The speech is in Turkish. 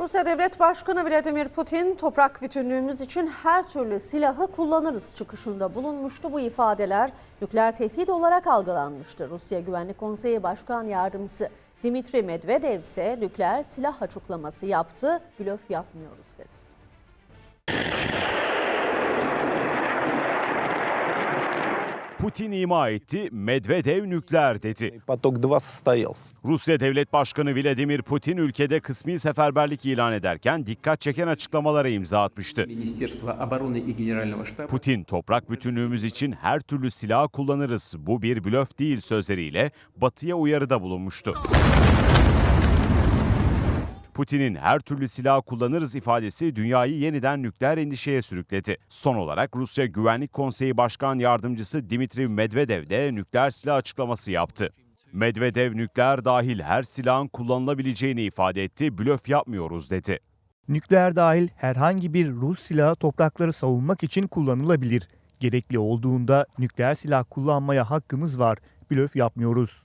Rusya Devlet Başkanı Vladimir Putin toprak bütünlüğümüz için her türlü silahı kullanırız çıkışında bulunmuştu. Bu ifadeler nükleer tehdit olarak algılanmıştı. Rusya Güvenlik Konseyi Başkan Yardımcısı Dimitri Medvedev ise nükleer silah açıklaması yaptı. Blöf yapmıyoruz dedi. Putin ima etti, Medvedev nükleer dedi. Rusya Devlet Başkanı Vladimir Putin ülkede kısmi seferberlik ilan ederken dikkat çeken açıklamalara imza atmıştı. Putin, toprak bütünlüğümüz için her türlü silah kullanırız, bu bir blöf değil sözleriyle Batı'ya uyarıda bulunmuştu. Putin'in her türlü silah kullanırız ifadesi dünyayı yeniden nükleer endişeye sürükledi. Son olarak Rusya Güvenlik Konseyi Başkan Yardımcısı Dimitri Medvedev de nükleer silah açıklaması yaptı. Medvedev nükleer dahil her silahın kullanılabileceğini ifade etti, blöf yapmıyoruz dedi. Nükleer dahil herhangi bir Rus silahı toprakları savunmak için kullanılabilir. Gerekli olduğunda nükleer silah kullanmaya hakkımız var. Blöf yapmıyoruz.